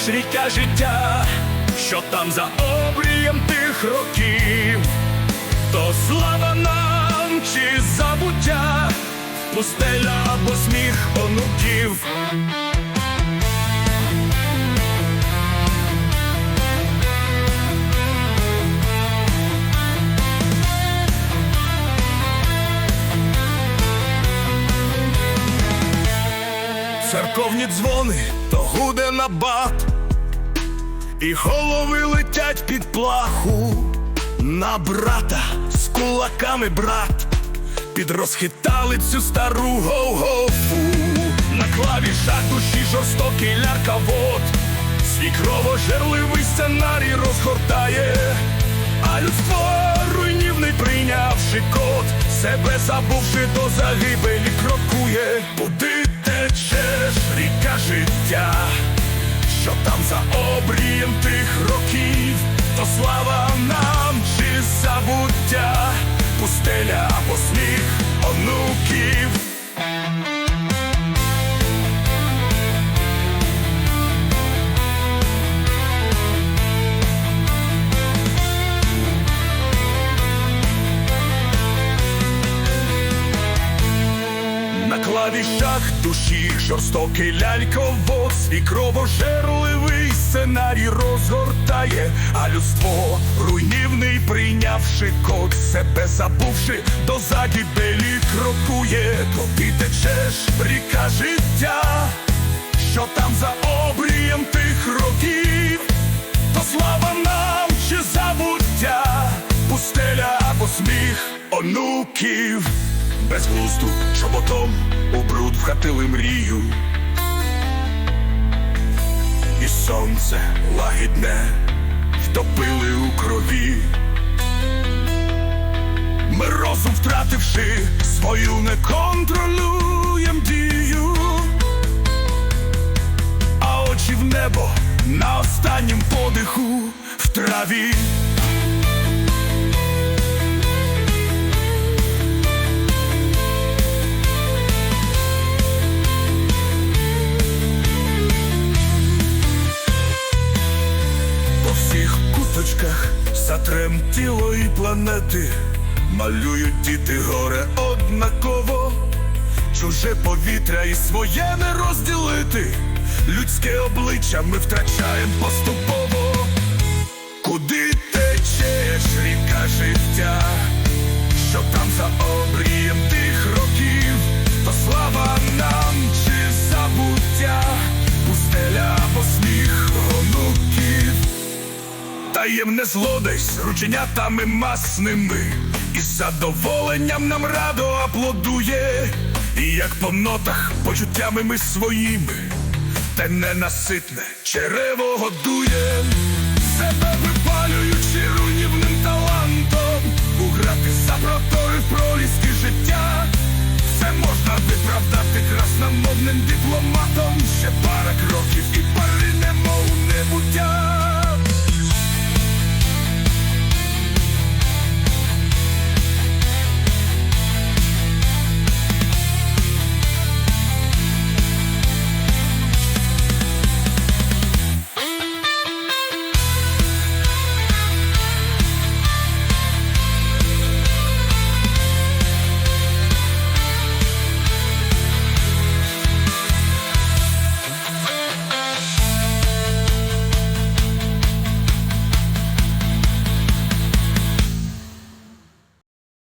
течеш ріка життя, що там за обрієм тих років, то слава нам чи забуття, пустеля або сміх онуків. Церковні дзвони, гуде набат, і голови летять під плаху. На брата з кулаками брат, підрозхитали цю стару гоу-гофу на клавішах душі жорстокий ляркавод, свій кровожерливий сценарій розгортає, а людство руйнівний прийнявши код, себе забувши до загибелі крокує, куди течеш ріка життя, що там за обрієм тих років, то слава нам чи забуття, пустеля або сміх онуків. На клавішах душі. Жорстокий ляльковод Свій кровожерливий сценарій розгортає, а людство руйнівний прийнявши код, себе забувши до загибелі крокує, Коли течеш ріка життя, що там за обрієм тих років, то слава нам чи забуття, пустеля або сміх онуків, без глузду чоботом у бруд вхатили мрію. І сонце лагідне втопили у крові. Ми розум втративши свою не контролюєм дію, а очі в небо на останнім подиху в траві. Куточках затремтіло і планети. Малюють діти горе однаково, чуже повітря і своє не розділити. Людське обличчя ми втрачаємо поступово. Куди течеш ріка життя, що там за обрієм тих Таємне злодей з рученятами масними, і з задоволенням нам радо аплодує, і як по нотах почуттями ми своїми, те ненаситне черево годує, себе випалюючи руйнівним талантом, уграти за протори проліски життя. Це можна виправдати красномовним дипломатом. Ще пара кроків